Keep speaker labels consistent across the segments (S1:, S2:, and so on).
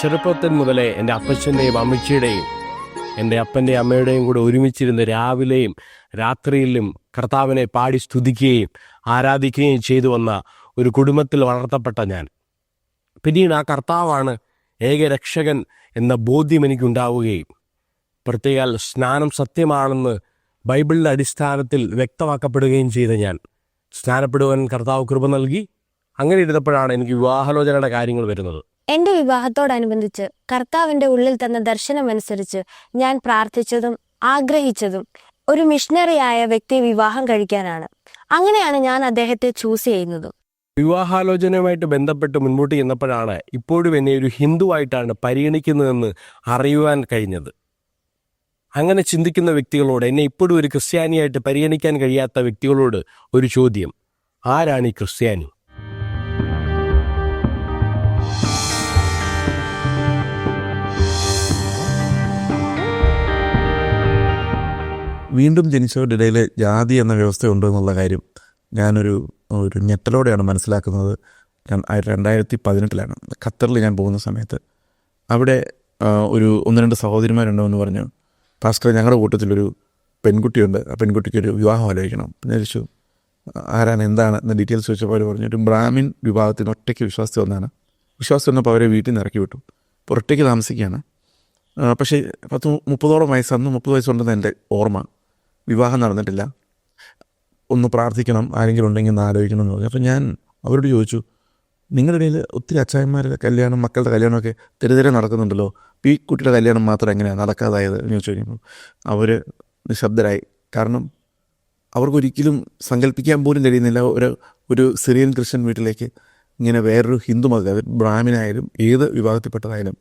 S1: ചെറുപ്പത്തിൽ മുതലേ എന്റെ അപ്പച്ചന്റെയും അമ്മച്ചിയുടെയും എന്റെ അപ്പന്റെ അമ്മയുടെയും കൂടെ ഒരുമിച്ചിരുന്ന് രാവിലെയും രാത്രിയിലും കർത്താവിനെ പാടി സ്തുതിക്കുകയും ആരാധിക്കുകയും ചെയ്തു വന്ന ഒരു കുടുംബത്തിൽ വളർത്തപ്പെട്ട ഞാൻ. പിന്നീട് ആ കർത്താവാണ് ഏക രക്ഷകൻ എന്ന ബോധ്യം എനിക്കുണ്ടാവുകയും പ്രത്യേകാൽ സ്നാനം സത്യമാണെന്ന് ബൈബിളിന്റെ അടിസ്ഥാനത്തിൽ വ്യക്തമാക്കപ്പെടുകയും ചെയ്ത ഞാൻ. സ്നാനപ്പെടുവാൻ കർത്താവ് കൃപ നൽകി. അങ്ങനെ ഇരുന്നപ്പോഴാണ് എനിക്ക് വിവാഹാലോചനയുടെ കാര്യങ്ങൾ വരുന്നത്.
S2: എന്റെ വിവാഹത്തോടനുബന്ധിച്ച് കർത്താവിന്റെ ഉള്ളിൽ തന്ന ദർശനമനുസരിച്ച് ഞാൻ പ്രാർത്ഥിച്ചതും ആഗ്രഹിച്ചതും ഒരു മിഷണറിയായ വ്യക്തിയെ വിവാഹം കഴിക്കാനാണ്. അങ്ങനെയാണ് ഞാൻ അദ്ദേഹത്തെ ചൂസ് ചെയ്യുന്നതും.
S1: വിവാഹാലോചനയുമായിട്ട് ബന്ധപ്പെട്ട് മുൻപോട്ട് ചെന്നപ്പോഴാണ് ഇപ്പോഴും എന്നെ ഒരു ഹിന്ദുവായിട്ടാണ് പരിഗണിക്കുന്നതെന്ന് അറിയുവാൻ കഴിഞ്ഞത്. അങ്ങനെ ചിന്തിക്കുന്ന വ്യക്തികളോട് എന്നെ ഇപ്പോഴും ഒരു ക്രിസ്ത്യാനിയായിട്ട് പരിഗണിക്കാൻ കഴിയാത്ത വ്യക്തികളോട് ഒരു ചോദ്യം. ആരാണ് ഈ ക്രിസ്ത്യാനി?
S3: വീണ്ടും ജനിച്ചവരുടെ ഇടയിൽ ജാതി എന്ന വ്യവസ്ഥയുണ്ട് എന്നുള്ള കാര്യം ഞാനൊരു ഒരു ഞെട്ടലോടെയാണ് മനസ്സിലാക്കുന്നത്. ഞാൻ രണ്ടായിരത്തി പതിനെട്ടിലാണ്. ഖത്തറിൽ ഞാൻ പോകുന്ന സമയത്ത് അവിടെ ഒരു ഒന്ന് രണ്ട് സഹോദരിമാരുണ്ടോ എന്ന് പറഞ്ഞു ഭാസ്കർ ഞങ്ങളുടെ കൂട്ടത്തിലൊരു പെൺകുട്ടിയുണ്ട്. ആ പെൺകുട്ടിക്ക് ഒരു വിവാഹം ആലോചിക്കണം. പിന്നെ ചോദിച്ചു ആരാണ്? എന്താണ്? എന്ന ഡീറ്റെയിൽസ് ചോദിച്ചപ്പോൾ അവർ പറഞ്ഞു ഒരു ബ്രാഹ്മിൻ വിഭാഗത്തിന് ഒറ്റയ്ക്ക് വിശ്വാസി വന്നാണ് വിശ്വാസി വന്നപ്പോൾ അവരെ വീട്ടിൽ നിന്ന് ഇറക്കി വിട്ടു അപ്പോൾ ഒറ്റയ്ക്ക് താമസിക്കുകയാണ്. പക്ഷേ പത്ത് മുപ്പതോളം വയസ്സാണ് മുപ്പത് വയസ്സുണ്ടെന്ന് എന്റെ ഓർമ്മ. വിവാഹം നടന്നിട്ടില്ല. ഒന്ന് പ്രാർത്ഥിക്കണം ആരെങ്കിലും ഉണ്ടെങ്കിൽ ഒന്ന് ആലോചിക്കണം എന്ന് പറഞ്ഞു. അപ്പോൾ ഞാൻ അവരോട് ചോദിച്ചു നിങ്ങളുടെ ഇടയിൽ ഒത്തിരി അച്ചായന്മാരുടെ കല്യാണം മക്കളുടെ കല്യാണമൊക്കെ തെരുതെരെ നടക്കുന്നുണ്ടല്ലോ. ഈ കുട്ടിയുടെ കല്യാണം മാത്രം എങ്ങനെയാണ് നടക്കാതായത്? എന്ന് ചോദിച്ചു കഴിഞ്ഞപ്പോൾ അവർ നിശബ്ദരായി. കാരണം അവർക്കൊരിക്കലും സങ്കല്പിക്കാൻ പോലും കഴിയുന്നില്ല. ഒരു ഒരു സിറിയൻ ക്രിസ്ത്യൻ വീട്ടിലേക്ക് ഇങ്ങനെ വേറൊരു ഹിന്ദു മത ബ്രാഹ്മിനായാലും ഏത് വിഭാഗത്തിൽപ്പെട്ടതായാലും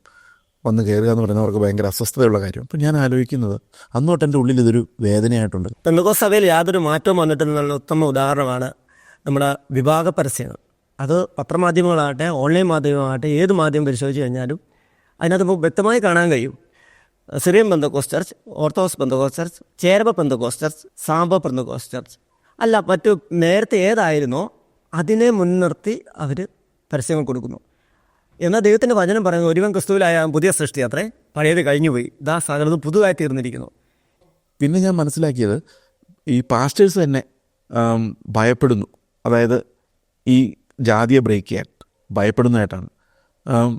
S3: വന്ന് കയറുക എന്ന് പറയുന്നത് അവർക്ക് ഭയങ്കര അസ്വസ്ഥതയുള്ള കാര്യം. അപ്പം ഞാൻ ആലോചിക്കുന്നത് അന്നോട്ട് എന്റെ ഉള്ളിൽ ഇതൊരു വേദനയായിട്ടുണ്ട്.
S4: പെന്തക്കോസ് സഭയിൽ യാതൊരു മാറ്റവും വന്നിട്ടില്ലെന്നുള്ള ഉത്തമ ഉദാഹരണമാണ് നമ്മുടെ വിഭാഗ പരസ്യങ്ങൾ. അത് പത്രമാധ്യമങ്ങളാകട്ടെ ഓൺലൈൻ മാധ്യമമാകട്ടെ ഏത് മാധ്യമം പരിശോധിച്ച് കഴിഞ്ഞാലും അതിനകത്ത് വ്യക്തമായി കാണാൻ കഴിയും. സിറിയൻ ബന്ധക്കോസ് ചർച്ച് ഓർത്തഡോക്സ് ബന്ധക്കോസ് ചർച്ച് ചേരവ ബന്ധക്കോസ് ചർച്ച് സാമ്പ ബന്ധക്കോസ് ചർച്ച്. അല്ല മറ്റു നേരത്തെ ഏതായിരുന്നോ അതിനെ മുൻനിർത്തി അവർ പരസ്യങ്ങൾ കൊടുക്കുന്നു. എന്നാൽ ദൈവത്തിന്റെ വചനം പറയുന്നത് ഒരുവൻ ക്രിസ്തുവിലായ പുതിയ സൃഷ്ടി അത്രേ. പഴയത് കഴിഞ്ഞുപോയി. ദാ സകലത് പുതുതായി തീർന്നിരിക്കുന്നു.
S3: പിന്നെ ഞാൻ മനസ്സിലാക്കിയത് ഈ പാസ്റ്റേഴ്സ് തന്നെ ഭയപ്പെടുന്നു. അതായത് ഈ ജാതിയെ ബ്രേക്ക് ചെയ്യാൻ ഭയപ്പെടുന്നതായിട്ടാണ്.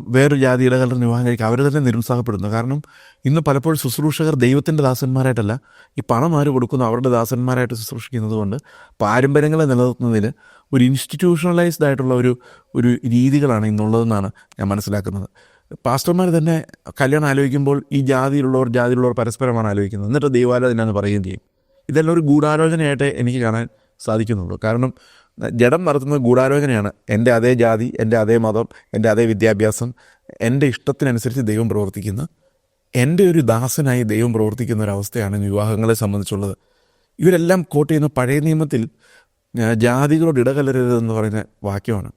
S3: വേറൊരു ജാതി ഇടകളുടെ വിവാഹം കഴിക്കുക അവർ തന്നെ നിരുത്സാഹപ്പെടുന്നു. കാരണം ഇന്ന് പലപ്പോഴും ശുശ്രൂഷകർ ദൈവത്തിന്റെ ദാസന്മാരായിട്ടല്ല ഈ പണം ആര് കൊടുക്കുന്നു അവരുടെ ദാസന്മാരായിട്ട് ശുശ്രൂഷിക്കുന്നത് കൊണ്ട് പാരമ്പര്യങ്ങളെ നിലനിർത്തുന്നതിൽ ഒരു ഇൻസ്റ്റിറ്റ്യൂഷണലൈസ്ഡ് ആയിട്ടുള്ള ഒരു ഒരു രീതികളാണ് ഇന്നുള്ളതെന്നാണ് ഞാൻ മനസ്സിലാക്കുന്നത്. പാസ്റ്റർമാർ തന്നെ കല്യാണം ആലോചിക്കുമ്പോൾ ഈ ജാതിയിലുള്ളവർ ജാതിയിലുള്ളവർ പരസ്പരമാണ് ആലോചിക്കുന്നത്. എന്നിട്ട് ദൈവാലോചന എന്ന് പറയുകയും ചെയ്യും. ഇതെല്ലാം ഒരു ഗൂഢാലോചനയായിട്ട് എനിക്ക് കാണാൻ സാധിക്കുന്നുള്ളൂ. കാരണം ജഡം നടത്തുന്ന ഗൂഢാലോചനയാണ്. എന്റെ അതേ ജാതി എന്റെ അതേ മതം എന്റെ അതേ വിദ്യാഭ്യാസം എന്റെ ഇഷ്ടത്തിനനുസരിച്ച് ദൈവം പ്രവർത്തിക്കുന്ന. എന്റെ ഒരു ദാസനായി ദൈവം പ്രവർത്തിക്കുന്ന ഒരവസ്ഥയാണ് വിവാഹങ്ങളെ സംബന്ധിച്ചുള്ളത്. ഇവരെല്ലാം കോട്ട് ചെയ്യുന്ന പഴയ നിയമത്തിൽ ജാതികളോട് ഇടകലരരുതെന്ന് പറയുന്ന വാക്യമാണ്.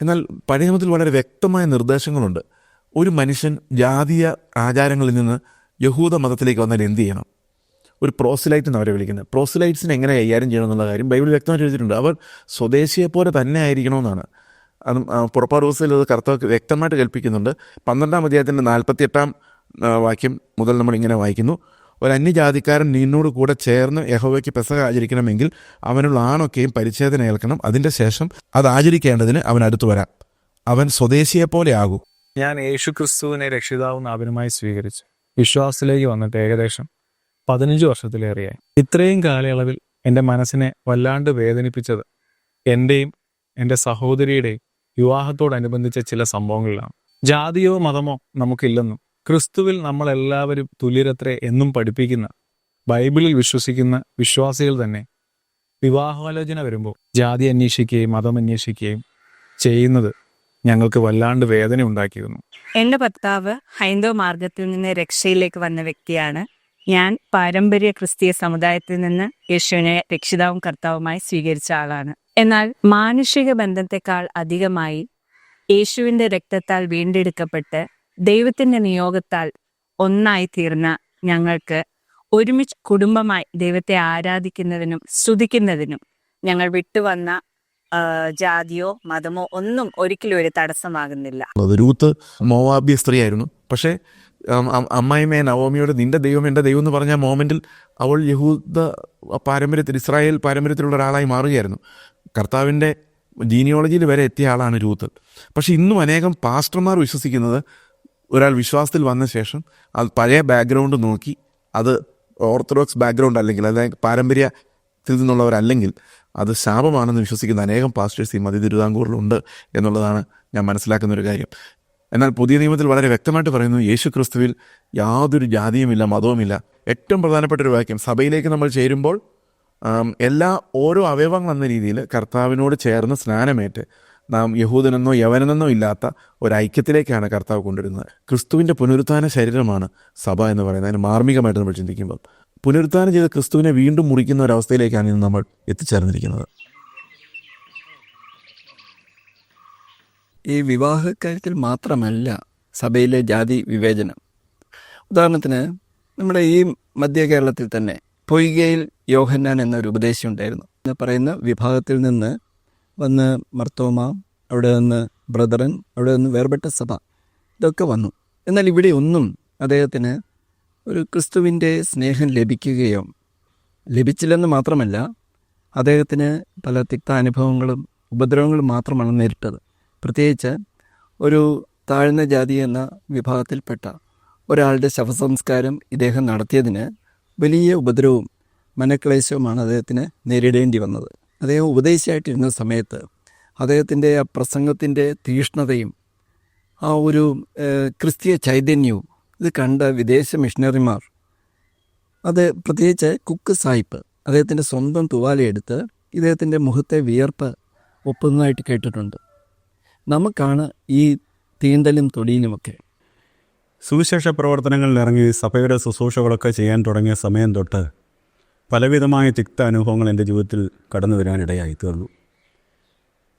S3: എന്നാൽ പഴയ നിയമത്തിൽ വളരെ വ്യക്തമായ നിർദ്ദേശങ്ങളുണ്ട്. ഒരു മനുഷ്യൻ ജാതീയ ആചാരങ്ങളിൽ നിന്ന് യഹൂദ മതത്തിലേക്ക് വന്നാൽ എന്ത് ചെയ്യണം? ഒരു പ്രോസിലൈറ്റ് എന്ന് അവരെ വിളിക്കുന്നത് പ്രോസിലൈറ്റ്സിനെ എങ്ങനെ കൈകാര്യം ചെയ്യണം എന്നുള്ള കാര്യം ബൈബിൾ വ്യക്തമായിട്ട് എഴുതിയിട്ടുണ്ട്. അവർ സ്വദേശിയെ പോലെ തന്നെ ആയിരിക്കണമെന്നാണ് അത് പുറപ്പാട് ദിവസത്തിൽ അത് കർത്താവ് വ്യക്തമായിട്ട് കൽപ്പിക്കുന്നുണ്ട് പന്ത്രണ്ടാം അധ്യായത്തിന്റെ നാൽപ്പത്തി എട്ടാം വാക്യം മുതൽ നമ്മൾ ഇങ്ങനെ വായിക്കുന്നു. ഒരു അന്യജാതിക്കാരൻ നിന്നോട് കൂടെ ചേർന്ന് യഹോവയ്ക്ക് പെസക ആചരിക്കണമെങ്കിൽ അവനുള്ള ആണൊക്കെയും പരിച്ഛേദന ഏൽക്കണം. അതിന്റെ ശേഷം അത് ആചരിക്കേണ്ടതിന് അവൻ അടുത്തു വരാം. അവൻ സ്വദേശിയെ പോലെ ആകൂ.
S5: ഞാൻ യേശു ക്രിസ്തുവിനെ രക്ഷിതാവും നാപനുമായി സ്വീകരിച്ചു. വിശ്വാസത്തിലേക്ക് വന്നിട്ട് ഏകദേശം പതിനഞ്ച് വർഷത്തിലേറെയായി. ഇത്രയും കാലയളവിൽ എന്റെ മനസ്സിനെ വല്ലാണ്ട് വേദനിപ്പിച്ചത് എന്റെയും എന്റെ സഹോദരിയുടെയും വിവാഹത്തോടനുബന്ധിച്ച ചില സംഭവങ്ങളിലാണ്. ജാതിയോ മതമോ നമുക്കില്ലെന്നും ക്രിസ്തുവിൽ നമ്മളെല്ലാവരും തുല്യരത്രേ എന്നും പഠിപ്പിക്കുന്ന ബൈബിളിൽ വിശ്വസിക്കുന്ന വിശ്വാസികൾ തന്നെ വിവാഹാലോചന വരുമ്പോൾ ജാതി അന്വേഷിക്കുകയും മതം അന്വേഷിക്കുകയും ചെയ്യുന്നത് ഞങ്ങൾക്ക് വല്ലാണ്ട് വേദന ഉണ്ടാക്കിയിരുന്നു
S6: എന്റെ ഭർത്താവ് ഹൈന്ദവ മാർഗത്തിൽ നിന്ന് രക്ഷയിലേക്ക് വന്ന വ്യക്തിയാണ് ഞാൻ പാരമ്പര്യ ക്രിസ്തീയ സമുദായത്തിൽ നിന്ന് യേശുവിനെ രക്ഷിതാവും കർത്താവുമായി സ്വീകരിച്ച ആളാണ്. എന്നാൽ മാനുഷിക ബന്ധത്തെക്കാൾ അധികമായി യേശുവിന്റെ രക്തത്താൽ വീണ്ടെടുക്കപ്പെട്ട് ദൈവത്തിന്റെ നിയോഗത്താൽ ഒന്നായി തീർന്ന ഞങ്ങൾക്ക് ഒരുമിച്ച് കുടുംബമായി ദൈവത്തെ ആരാധിക്കുന്നതിനും സ്തുതിക്കുന്നതിനും ഞങ്ങൾ വിട്ടുവന്ന ജാതിയോ മതമോ ഒന്നും ഒരിക്കലും ഒരു തടസ്സമാകുന്നില്ല.
S3: രൂത്ത് മോവാബ്യ സ്ത്രീയായിരുന്നു. പക്ഷേ അം- അം- അമ്മായിമ്മയെ നവോമിയോട് നിന്റെ ദൈവം എന്റെ ദൈവം എന്ന് പറഞ്ഞ മോമെന്റിൽ അവൾ യഹൂദ പാരമ്പര്യത്തിൽ ഇസ്രായേൽ പാരമ്പര്യത്തിലുള്ള ഒരാളായി മാറുകയായിരുന്നു. കർത്താവിന്റെ ജീനിയോളജിയിൽ വരെ എത്തിയ ആളാണ് രൂത്ത്. പക്ഷേ ഇന്നും അനേകം പാസ്റ്റർമാർ വിശ്വസിക്കുന്നത് ഒരാൾ വിശ്വാസത്തിൽ വന്ന ശേഷം അത് പഴയ ബാക്ക്ഗ്രൗണ്ട് നോക്കി അത് ഓർത്തഡോക്സ് ബാക്ക്ഗ്രൗണ്ട് അല്ലെങ്കിൽ അതായത് പാരമ്പര്യത്തിൽ നിന്നുള്ളവരല്ലെങ്കിൽ അത് ശാപമാണെന്ന് വിശ്വസിക്കുന്ന അനേകം പാസ്റ്റേഴ്സ് ഈ മതി തിരുവിതാംകൂറിലുണ്ട് എന്നുള്ളതാണ് ഞാൻ മനസ്സിലാക്കുന്ന ഒരു കാര്യം. എന്നാൽ പുതിയ നിയമത്തിൽ വളരെ വ്യക്തമായിട്ട് പറയുന്നു യേശു ക്രിസ്തുവിൽ യാതൊരു ജാതിയുമില്ല മതവുമില്ല. ഏറ്റവും പ്രധാനപ്പെട്ട ഒരു വാക്യം സഭയിലേക്ക് നമ്മൾ ചേരുമ്പോൾ എല്ലാ ഓരോ അവയവങ്ങൾ എന്ന രീതിയിൽ കർത്താവിനോട് ചേർന്ന് സ്നാനമേറ്റ് നാം യഹൂദനെന്നോ യവനെന്നോ ഇല്ലാത്ത ഒരു ഐക്യത്തിലേക്കാണ് കർത്താവ് കൊണ്ടുവരുന്നത്. ക്രിസ്തുവിന്റെ പുനരുത്ഥാന ശരീരമാണ് സഭ എന്ന് പറയുന്നത്. അതിന് മാർമികമായിട്ട് നമ്മൾ ചിന്തിക്കുമ്പോൾ പുനരുത്ഥാനം ചെയ്ത ക്രിസ്തുവിനെ വീണ്ടും മുറിക്കുന്ന ഒരവസ്ഥയിലേക്കാണ് ഇന്ന് നമ്മൾ എത്തിച്ചേർന്നിരിക്കുന്നത്.
S7: ഈ വിവാഹ കാര്യത്തിൽ മാത്രമല്ല സഭയിലെ ജാതി വിവേചനം. ഉദാഹരണത്തിന് നമ്മുടെ ഈ മധ്യ കേരളത്തിൽ തന്നെ പൊയ്കയിൽ യോഹന്നാൻ എന്നൊരു ഉപദേശി ഉണ്ടായിരുന്നു. എന്ന് പറയുന്ന വിഭാഗത്തിൽ നിന്ന് വന്ന് മർത്തോമ അവിടെ നിന്ന് ബ്രദറൻ അവിടെ നിന്ന് വേർപെട്ട സഭ ഇതൊക്കെ വന്നു. എന്നാൽ ഇവിടെ ഒന്നും അദ്ദേഹത്തിന് ഒരു ക്രിസ്തുവിന്റെ സ്നേഹം ലഭിക്കുകയോ ലഭിച്ചില്ലെന്ന് മാത്രമല്ല അദ്ദേഹത്തിന് പല തിക്ത അനുഭവങ്ങളും ഉപദ്രവങ്ങളും മാത്രമാണ് നേരിട്ടത്. പ്രത്യേകിച്ച് ഒരു താഴ്ന്ന ജാതി എന്ന വിഭാഗത്തിൽപ്പെട്ട ഒരാളുടെ ശവസംസ്കാരം ഇദ്ദേഹം നടത്തിയതിന് വലിയ ഉപദ്രവവും മനക്ലേശവുമാണ് അദ്ദേഹത്തിന് നേരിടേണ്ടി വന്നത്. അദ്ദേഹം ഉപദേശിയായിട്ടിരുന്ന സമയത്ത് അദ്ദേഹത്തിന്റെ ആ പ്രസംഗത്തിന്റെ തീഷ്ണതയും ആ ഒരു ക്രിസ്തീയ ചൈതന്യവും ഇത് കണ്ട വിദേശ മിഷണറിമാർ അത് പ്രത്യേകിച്ച് കുക്ക് സായിപ്പ് അദ്ദേഹത്തിന്റെ സ്വന്തം തുവാലയെടുത്ത് ഇദ്ദേഹത്തിന്റെ മുഖത്തെ വിയർപ്പ് ഒപ്പുന്നതായിട്ട് കേട്ടിട്ടുണ്ട്. നമുക്കാണ് ഈ തീണ്ടലും തൊടിയിലുമൊക്കെ.
S8: സുവിശേഷ പ്രവർത്തനങ്ങളിൽ ഇറങ്ങി സഭയുടെ ശുശ്രൂഷകളൊക്കെ ചെയ്യാൻ തുടങ്ങിയ സമയം തൊട്ട് പലവിധമായ തിക്ത അനുഭവങ്ങൾ എന്റെ ജീവിതത്തിൽ കടന്നു വരാനിടയായി തീർന്നു.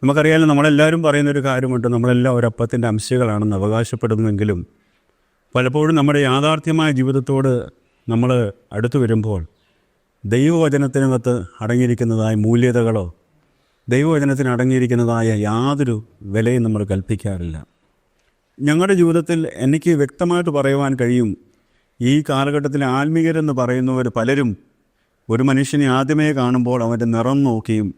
S8: നമുക്കറിയാലോ നമ്മളെല്ലാവരും പറയുന്നൊരു കാര്യമുണ്ട്. നമ്മളെല്ലാം ഒരു അപ്പത്തിന്റെ അംശങ്ങളാണെന്ന് അവകാശപ്പെടുന്നെങ്കിലും പലപ്പോഴും നമ്മുടെ യാഥാർത്ഥ്യമായ ജീവിതത്തോട് നമ്മൾ അടുത്തു വരുമ്പോൾ ദൈവവചനത്തിനകത്ത് അടങ്ങിയിരിക്കുന്നതായ മൂല്യതകളോ ദൈവവചനത്തിന് അടങ്ങിയിരിക്കുന്നതായ യാതൊരു വിലയും നമ്മൾ കൽപ്പിക്കാറില്ല. ഞങ്ങളുടെ ജീവിതത്തിൽ എനിക്ക് വ്യക്തമായിട്ട് പറയുവാൻ കഴിയും ഈ കാലഘട്ടത്തിലെ ആത്മീയരെന്ന് പറയുന്നവർ പലരും ഒരു മനുഷ്യനെ ആദ്യമേ കാണുമ്പോൾ അവന്റെ നിറം നോക്കിയും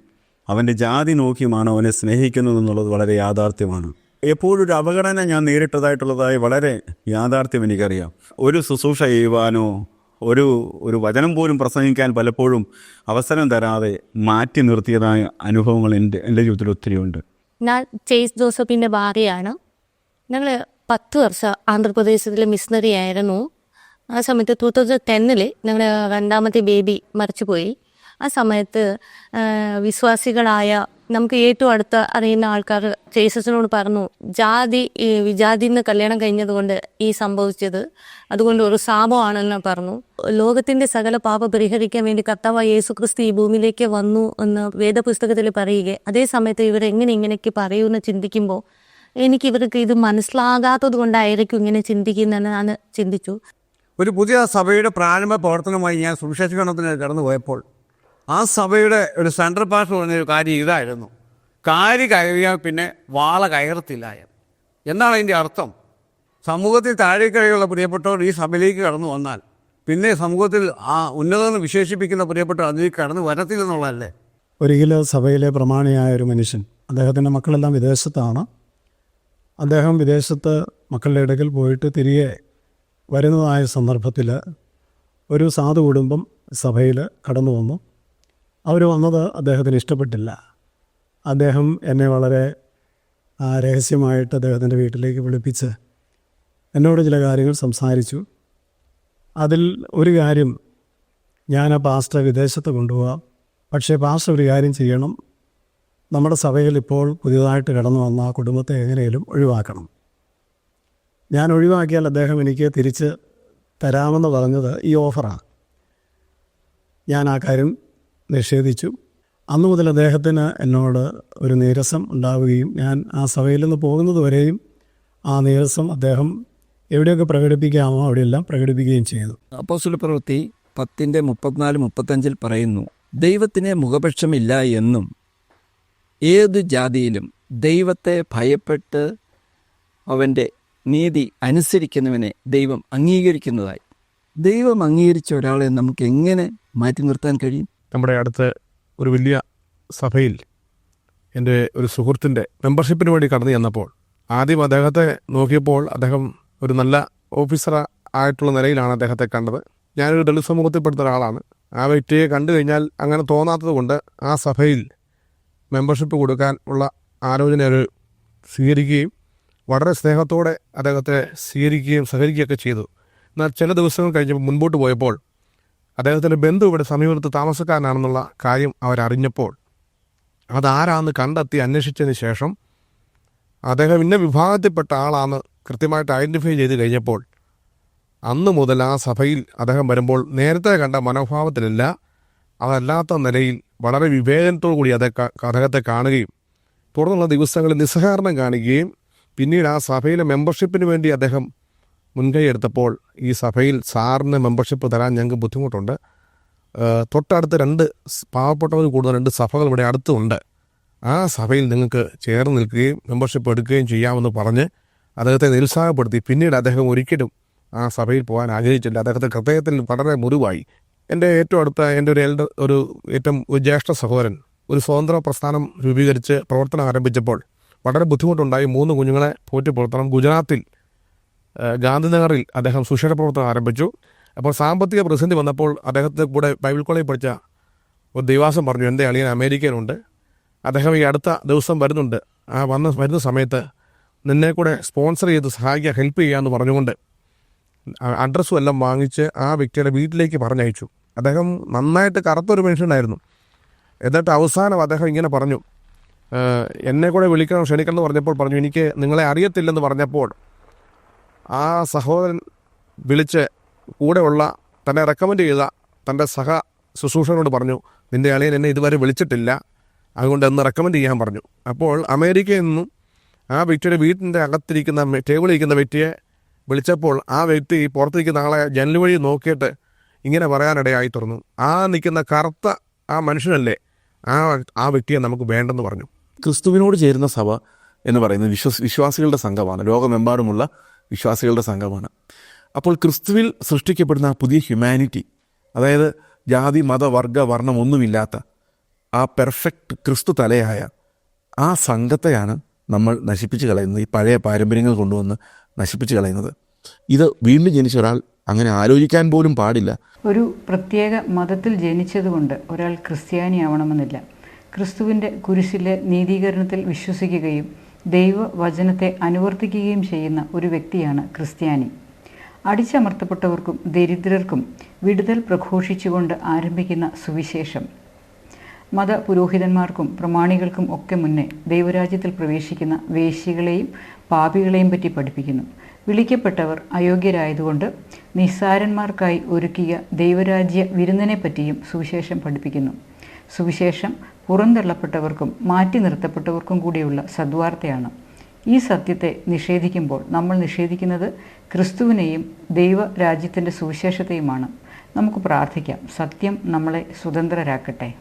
S8: അവന്റെ ജാതി നോക്കിയുമാണ് അവനെ സ്നേഹിക്കുന്നത് എന്നുള്ളത് വളരെ യാഥാർത്ഥ്യമാണ്. എപ്പോഴും ഒരു അവഗണന ഞാൻ നേരിട്ടതായിട്ടുള്ളതായി വളരെ യാഥാർത്ഥ്യം എനിക്കറിയാം. ഒരു ശുശ്രൂഷ ചെയ്യുവാനോ ഒരു ഒരു വചനം പോലും പ്രസംഗിക്കാൻ പലപ്പോഴും അവസരം തരാതെ മാറ്റി നിർത്തിയതായ അനുഭവങ്ങൾ എന്റെ എന്റെ ജീവിതത്തിൽ ഒത്തിരിയുണ്ട്
S2: ഞാൻ ചേസ് ജോസഫിന്റെ ഭാര്യയാണ്. ഞങ്ങൾ പത്ത് വർഷം ആന്ധ്രാപ്രദേശത്തിലെ മിഷണറി ആയിരുന്നു. ആ സമയത്ത് ടൂ തൗസൻഡ് ടെന്നിൽ ഞങ്ങളുടെ രണ്ടാമത്തെ ബേബി മരിച്ചുപോയി. ആ സമയത്ത് വിശ്വാസികളായ നമുക്ക് ഏറ്റവും അടുത്ത അറിയുന്ന ആൾക്കാർ ചേസസിനോട് പറഞ്ഞു ജാതി ഈ വിജാതി നിന്ന് കല്യാണം കഴിഞ്ഞതുകൊണ്ട് ഈ സംഭവിച്ചത്. അതുകൊണ്ട് ഒരു ശാപമാണെന്ന് പറഞ്ഞു. ലോകത്തിന്റെ സകല പാപ പരിഹരിക്കാൻ വേണ്ടി കർത്താവ് യേസു ക്രിസ്തു ഈ ഭൂമിയിലേക്ക് വന്നു എന്ന് വേദപുസ്തകത്തിൽ പറയുക അതേ സമയത്ത് ഇവർ എങ്ങനെ ഇങ്ങനെയൊക്കെ എന്ന് ചിന്തിക്കുമ്പോൾ എനിക്ക് ഇവർക്ക് ഇത് മനസ്സിലാകാത്തത് കൊണ്ടായിരിക്കും ഇങ്ങനെ ചിന്തിക്കുന്നതെന്ന് ഞാൻ ചിന്തിച്ചു.
S9: ഒരു പുതിയ സഭയുടെ പ്രാരംഭ പ്രവർത്തനമായി ഞാൻ സുവിശേഷീകരണത്തിന് കടന്നു പോയപ്പോൾ ആ സഭയുടെ ഒരു സെൻട്രൽ പാസ്റ്റർ പറഞ്ഞൊരു കാര്യം ഇതായിരുന്നു. കാരി കയറിയാൽ പിന്നെ വാള കയറത്തില്ല എന്നാണ് അതിന്റെ അർത്ഥം? സമൂഹത്തിൽ താഴേക്കഴിയുള്ള പ്രിയപ്പെട്ടവർ ഈ സഭയിലേക്ക് കടന്നു വന്നാൽ പിന്നെ സമൂഹത്തിൽ ആ ഉന്നതെന്ന് വിശേഷിപ്പിക്കുന്ന പ്രിയപ്പെട്ടവർ അതിലേക്ക് കടന്നു വരത്തില്ലെന്നുള്ളതല്ലേ?
S10: ഒരിക്കലും സഭയിലെ പ്രമാണിയായ ഒരു മനുഷ്യൻ അദ്ദേഹത്തിന്റെ മക്കളെല്ലാം വിദേശത്താണ്. അദ്ദേഹം വിദേശത്ത് മക്കളുടെ ഇടയ്ക്കിൽ പോയിട്ട് തിരികെ വരുന്നതായ സന്ദർഭത്തിൽ ഒരു സാധു കുടുംബം സഭയിൽ കടന്നു വന്നു. അവർ വന്നത് അദ്ദേഹത്തിന് ഇഷ്ടപ്പെട്ടില്ല. അദ്ദേഹം എന്നെ വളരെ രഹസ്യമായിട്ട് അദ്ദേഹത്തിന്റെ വീട്ടിലേക്ക് വിളിപ്പിച്ച് എന്നോട് ചില കാര്യങ്ങൾ സംസാരിച്ചു. അതിൽ ഒരു കാര്യം ഞാൻ ആ പാസ്റ്റർ വിദേശത്ത് കൊണ്ടുപോകാം പക്ഷേ പാസ്റ്റർ ഒരു കാര്യം ചെയ്യണം. നമ്മുടെ സഭയിൽ ഇപ്പോൾ പുതിയതായിട്ട് കടന്നു വന്ന ആ കുടുംബത്തെ എങ്ങനെയും ഒഴിവാക്കണം. ഞാൻ ഒഴിവാക്കിയാൽ അദ്ദേഹം എനിക്ക് തിരിച്ച് തരാമെന്ന് പറഞ്ഞത് ഈ ഓഫറാണ്. ഞാൻ ആ കാര്യം നിഷേധിച്ചു. അന്നു മുതൽ അദ്ദേഹത്തിന് എന്നോട് ഒരു നീരസം ഉണ്ടാവുകയും ഞാൻ ആ സഭയിൽ നിന്ന് പോകുന്നത് വരെയും ആ നീരസം അദ്ദേഹം എവിടെയൊക്കെ പ്രകടിപ്പിക്കാമോ അവിടെയെല്ലാം പ്രകടിപ്പിക്കുകയും ചെയ്തു.
S7: അപ്പോസ്തല പ്രവൃത്തി പത്തിന്റെ മുപ്പത്തിനാല് മുപ്പത്തഞ്ചിൽ പറയുന്നു ദൈവത്തിന് മുഖപക്ഷമില്ല എന്നും ഏതു ജാതിയിലും ദൈവത്തെ ഭയപ്പെട്ട് അവന്റെ നീതി അനുസരിക്കുന്നവനെ ദൈവം അംഗീകരിക്കുന്നതായി. ദൈവം അംഗീകരിച്ച ഒരാളെ നമുക്ക് എങ്ങനെ മാറ്റി നിർത്താൻ കഴിയും?
S1: നമ്മുടെ അടുത്ത് ഒരു വലിയ സഭയിൽ എന്റെ ഒരു സുഹൃത്തിന്റെ മെമ്പർഷിപ്പിന് വേണ്ടി കടന്നു ചെന്നപ്പോൾ ആദ്യം അദ്ദേഹത്തെ നോക്കിയപ്പോൾ അദ്ദേഹം ഒരു നല്ല ഓഫീസർ ആയിട്ടുള്ള നിലയിലാണ് അദ്ദേഹത്തെ കണ്ടത്. ഞാനൊരു ദളിത് സമൂഹത്തിൽപ്പെടുന്ന ഒരാളാണ്. ആ വ്യക്തിയെ കണ്ടു കഴിഞ്ഞാൽ അങ്ങനെ തോന്നാത്തത് കൊണ്ട് ആ സഭയിൽ മെമ്പർഷിപ്പ് കൊടുക്കാൻ ഉള്ള ആലോചന ഒരു സ്വീകരിക്കുകയും വളരെ സ്നേഹത്തോടെ അദ്ദേഹത്തെ സ്വീകരിക്കുകയും സഹകരിക്കുകയൊക്കെ ചെയ്തു. എന്നാൽ ചില ദിവസങ്ങൾ കഴിഞ്ഞപ്പോൾ മുൻപോട്ട് പോയപ്പോൾ അദ്ദേഹത്തിന്റെ ബന്ധു ഇവിടെ സമീപത്ത് താമസക്കാരനാണെന്നുള്ള കാര്യം അവരറിഞ്ഞപ്പോൾ അതാരാന്ന് കണ്ടെത്തി അന്വേഷിച്ചതിന് ശേഷം അദ്ദേഹം ഇന്ന വിഭാഗത്തിൽപ്പെട്ട ആളാന്ന് കൃത്യമായിട്ട് ഐഡന്റിഫൈ ചെയ്ത് കഴിഞ്ഞപ്പോൾ അന്ന് മുതൽ ആ സഭയിൽ അദ്ദേഹം വരുമ്പോൾ നേരത്തെ കണ്ട മനോഭാവത്തിലല്ല അതല്ലാത്ത നിലയിൽ വളരെ വിവേചനത്തോടു കൂടി അദ്ദേഹം അദ്ദേഹത്തെ കാണുകയും തുടർന്നുള്ള ദിവസങ്ങളിൽ നിസ്സഹകരണം കാണുകയും പിന്നീട് ആ സഭയിലെ മെമ്പർഷിപ്പിന് വേണ്ടി അദ്ദേഹം മുൻകൈ എടുത്തപ്പോൾ ഈ സഭയിൽ സാറിന് മെമ്പർഷിപ്പ് തരാൻ ഞങ്ങൾക്ക് ബുദ്ധിമുട്ടുണ്ട്. തൊട്ടടുത്ത് രണ്ട് പാവപ്പെട്ടവർ കൂടുന്ന രണ്ട് സഭകൾ ഇവിടെ അടുത്തുണ്ട്. ആ സഭയിൽ നിങ്ങൾക്ക് ചേർന്ന് നിൽക്കുകയും മെമ്പർഷിപ്പ് എടുക്കുകയും ചെയ്യാമെന്ന് പറഞ്ഞ് അദ്ദേഹത്തെ നിരുത്സാഹപ്പെടുത്തി. പിന്നീട് അദ്ദേഹം ഒരിക്കലും ആ സഭയിൽ പോകാൻ ആഗ്രഹിച്ചില്ല. അദ്ദേഹത്തെ ഹൃദയത്തിൽ വളരെ മുറിവായി. എന്റെ ഏറ്റവും അടുത്ത എന്റെ ഒരു എൽഡർ ഒരു ഏറ്റവും ഒരു ജ്യേഷ്ഠ സഹോദരൻ ഒരു സ്വതന്ത്ര പ്രസ്ഥാനം രൂപീകരിച്ച് പ്രവർത്തനം ആരംഭിച്ചപ്പോൾ വളരെ ബുദ്ധിമുട്ടുണ്ടായി. മൂന്ന് കുഞ്ഞുങ്ങളെ പോറ്റി പുലർത്തണം ഗുജറാത്തിൽ ഗാന്ധിനഗറിൽ അദ്ദേഹം സുഷിര പ്രവർത്തനം ആരംഭിച്ചു. അപ്പോൾ സാമ്പത്തിക പ്രതിസന്ധി വന്നപ്പോൾ അദ്ദേഹത്തെ കൂടെ ബൈബിൾ കോളേജിൽ പഠിച്ച ഒരു ദൈവാസം പറഞ്ഞു എന്റെ അളിയൻ അമേരിക്കയിലുണ്ട്. അദ്ദേഹം ഈ അടുത്ത ദിവസം വരുന്നുണ്ട്. ആ വന്ന വരുന്ന സമയത്ത് നിന്നെ കൂടെ സ്പോൺസർ ചെയ്ത് സഹായിക്കുക ഹെൽപ്പ് ചെയ്യാമെന്ന് പറഞ്ഞുകൊണ്ട് ആ- അഡ്രസ്സും എല്ലാം വാങ്ങിച്ച് ആ വ്യക്തിയുടെ വീട്ടിലേക്ക് പറഞ്ഞയച്ചു. അദ്ദേഹം നന്നായിട്ട് കറുത്തൊരു മനുഷ്യനായിരുന്നു. എന്നിട്ട് അവസാനം അദ്ദേഹം ഇങ്ങനെ പറഞ്ഞു. "ഏഹ്, എന്നെ കൂടെ വിളിക്കണം ക്ഷണിക്കണം എന്ന് പറഞ്ഞപ്പോൾ പറഞ്ഞു എനിക്ക് നിങ്ങളെ അറിയത്തില്ലെന്ന് പറഞ്ഞപ്പോൾ ആ സഹോദരൻ വിളിച്ച് കൂടെയുള്ള തന്നെ റെക്കമെൻഡ് ചെയ്ത തന്റെ സഹ ശുശ്രൂഷകനോട് പറഞ്ഞു നിന്റെ അളിയൻ എന്നെ ഇതുവരെ വിളിച്ചിട്ടില്ല. അതുകൊണ്ട് എന്ന് റെക്കമെൻഡ് ചെയ്യാൻ പറഞ്ഞു. അപ്പോൾ അമേരിക്കയിൽ നിന്നും ആ വ്യക്തിയുടെ വീട്ടിന്റെ അകത്തിരിക്കുന്ന ടേബിളിരിക്കുന്ന വ്യക്തിയെ വിളിച്ചപ്പോൾ ആ വ്യക്തി പുറത്തിരിക്കുന്ന ആളെ ജനൽ വഴി നോക്കിയിട്ട് ഇങ്ങനെ പറയാനിടയായി തുറന്നു ആ നിൽക്കുന്ന കറുത്ത ആ മനുഷ്യനല്ലേ ആ ആ വ്യക്തിയെ നമുക്ക് വേണ്ടെന്ന് പറഞ്ഞു.
S3: ക്രിസ്തുവിനോട് ചേരുന്ന സഭ എന്ന് പറയുന്നത് വിശ്വസ് വിശ്വാസികളുടെ സംഘമാണ്. ലോകമെമ്പാടുമുള്ള വിശ്വാസികളുടെ സംഘമാണ്. അപ്പോൾ ക്രിസ്തുവിൽ സൃഷ്ടിക്കപ്പെടുന്ന പുതിയ ഹ്യൂമാനിറ്റി അതായത് ജാതി മത വർഗ വർണം ഒന്നുമില്ലാത്ത ആ പെർഫെക്റ്റ് ക്രിസ്തു തലയായ ആ സംഘത്തെയാണ് നമ്മൾ നശിപ്പിച്ച് കളയുന്നത് ഈ പഴയ പാരമ്പര്യങ്ങൾ കൊണ്ടുവന്ന് നശിപ്പിച്ച് കളയുന്നത്. ഇത് വീണ്ടും ജനിച്ച ഒരാൾ അങ്ങനെ ആലോചിക്കാൻ പോലും പാടില്ല.
S11: ഒരു പ്രത്യേക മതത്തിൽ ജനിച്ചതുകൊണ്ട് ഒരാൾ ക്രിസ്ത്യാനി ആവണമെന്നില്ല ക്രിസ്തുവിന്റെ കുരിശിലെ നീതീകരണത്തിൽ വിശ്വസിക്കുകയും ദൈവവചനത്തെ അനുവർത്തിക്കുകയും ചെയ്യുന്ന ഒരു വ്യക്തിയാണ് ക്രിസ്ത്യാനി. അടിച്ചമർത്തപ്പെട്ടവർക്കും ദരിദ്രർക്കും വിടുതൽ പ്രഘോഷിച്ചുകൊണ്ട് ആരംഭിക്കുന്ന സുവിശേഷം. മത പുരോഹിതന്മാർക്കും പ്രമാണികൾക്കും ഒക്കെ മുന്നേ ദൈവരാജ്യത്തിൽ പ്രവേശിക്കുന്ന വേശികളെയും പാപികളെയും പറ്റി പഠിപ്പിക്കുന്നു. വിളിക്കപ്പെട്ടവർ അയോഗ്യരായതുകൊണ്ട് നിസ്സാരന്മാർക്കായി ഒരുക്കിയ ദൈവരാജ്യ വിരുന്നിനെ പറ്റിയും സുവിശേഷം പഠിപ്പിക്കുന്നു. സുവിശേഷം പുറന്തള്ളപ്പെട്ടവർക്കും മാറ്റി നിർത്തപ്പെട്ടവർക്കും കൂടിയുള്ള സദ്വാർത്തയാണ്. ഈ സത്യത്തെ നിഷേധിക്കുമ്പോൾ നമ്മൾ നിഷേധിക്കുന്നത് ക്രിസ്തുവിനെയും ദൈവരാജ്യത്തിന്റെ സുവിശേഷത്തെയുമാണ്. നമുക്ക് പ്രാർത്ഥിക്കാം. സത്യം നമ്മളെ സ്വതന്ത്രരാക്കട്ടെ.